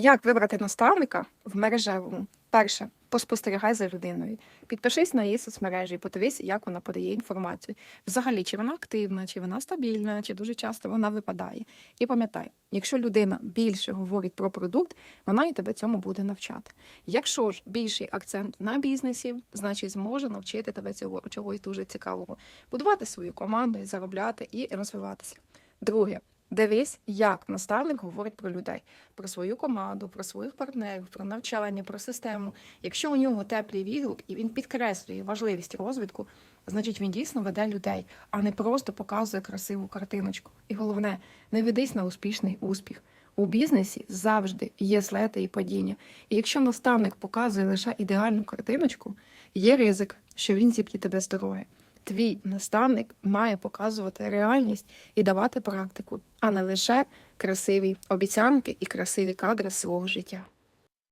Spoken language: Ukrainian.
Як вибрати наставника в мережевому? Перше, поспостерігай за людиною. Підпишись на її соцмережі, подивись, як вона подає інформацію. Взагалі, чи вона активна, чи вона стабільна, чи дуже часто вона випадає. І пам'ятай, якщо людина більше говорить про продукт, вона і тебе цьому буде навчати. Якщо ж більший акцент на бізнесі, значить зможе навчити тебе цього чогось дуже цікавого, будувати свою команду, заробляти і розвиватися. Друге. Дивись, як наставник говорить про людей, про свою команду, про своїх партнерів, про навчання, про систему. Якщо у нього теплий відгук і він підкреслює важливість розвитку, значить він дійсно веде людей, а не просто показує красиву картиночку. І головне, не ведись на успішний успіх. У бізнесі завжди є злети і падіння. І якщо наставник показує лише ідеальну картиночку, є ризик, що він зіб'є тебе з дороги. Твій наставник має показувати реальність і давати практику, а не лише красиві обіцянки і красиві кадри свого життя.